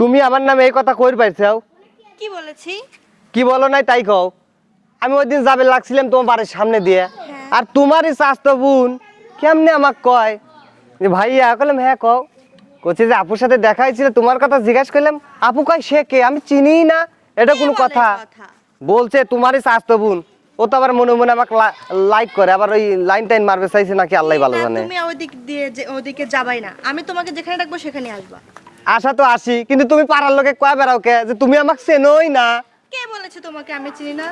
তুমি আমার নামে এই কথা কই পাইছাও? কি বলেছি? কি বলো নাই তাই কও। আমি ওই দিন যাবে লাগছিলাম তোমার বাড়ির সামনে দিয়ে। আর তোমারই স্বাস্থ্য বোন কেমনে আমাক কয়? যে ভাইয়া কলাম হ্যাঁ কও। কচ্ছে যে আপুর সাথে দেখা হয়েছিল তোমার কথা জিজ্ঞাসা করলাম আপু কয় সে কে? আমি চিনি না এটা কোনো কথা? বলছে তোমারই স্বাস্থ্য বোন। ও তো আবার মনে মনে আমাকে লাইক করে আবার ওই লাইন টাইন মারবে চাইছে নাকি আল্লাহ ভালো জানে। তুমি ওদিক দিয়ে যে- ওদিকে যাবাই না। আমি তোমাকে যেখানে ডাকবো সেখানে আসবা। আশা তো আসি, কিন্তু তুমি পাড়ার লোকে কয় বেড়াও কে যে তুমি আমাকে চেনোই না? কে বলেছে তোমাকে আমি চিনি না?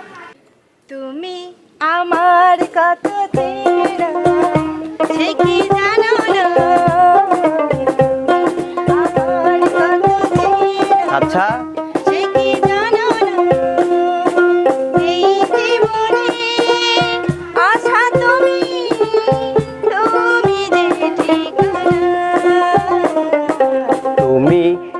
তুমি আমার কত দিন সে কি জানো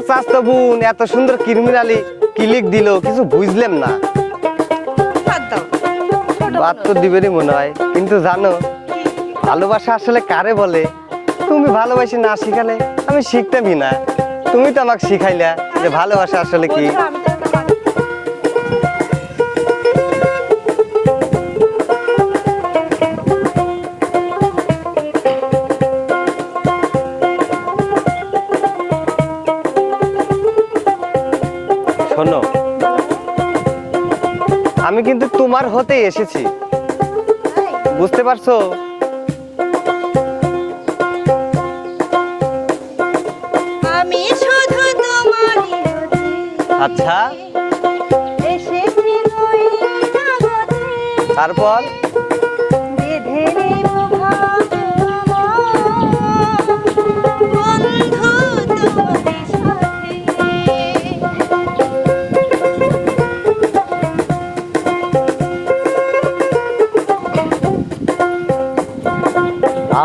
তোমার স্বাস্থ্য বোন এত সুন্দর ক্রিমিনালি ক্লিক দিল কিছু বুঝলাম না। বাদ বাদ তো দিবেনই মনে হয়। কিন্তু জানো ভালোবাসা আসলে কারে বলে? তুমি ভালোবাসি না শিখালে আমি শিখতামই না। তুমি তো আমাকে শিখাইলা যে ভালোবাসা আসলে কি। শোনো। আমি কিন্তু তোমার হতেই এসেছি। বুঝতে পারছ? আমি শুধু আচ্ছা। তারপর?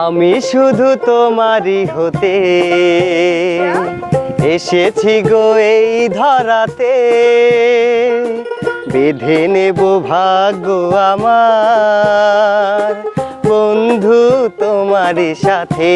আমি শুধু তোমারই হতে এসেছি গো এই ধরাতে। বেঁধে নেব ভাগ্য আমার, বন্ধু তোমার সাথে।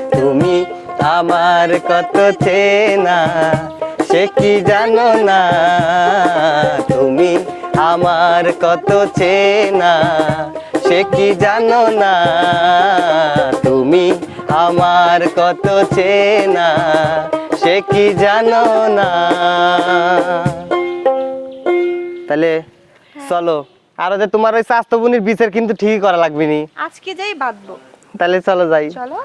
আমার কত চেনা সে কি জানো না? তুমি আমার কত চেনা সে কি জানো না? তুমি আমার কত চেনা সে কি জানো না? তাহলে চলো আর যে তোমার ওই স্বাস্থ্য বোনের বিচার কিন্তু ঠিকই করা লাগবে নি। আজকে যাই বাঁধবো। তাহলে চলো যাই। চলো।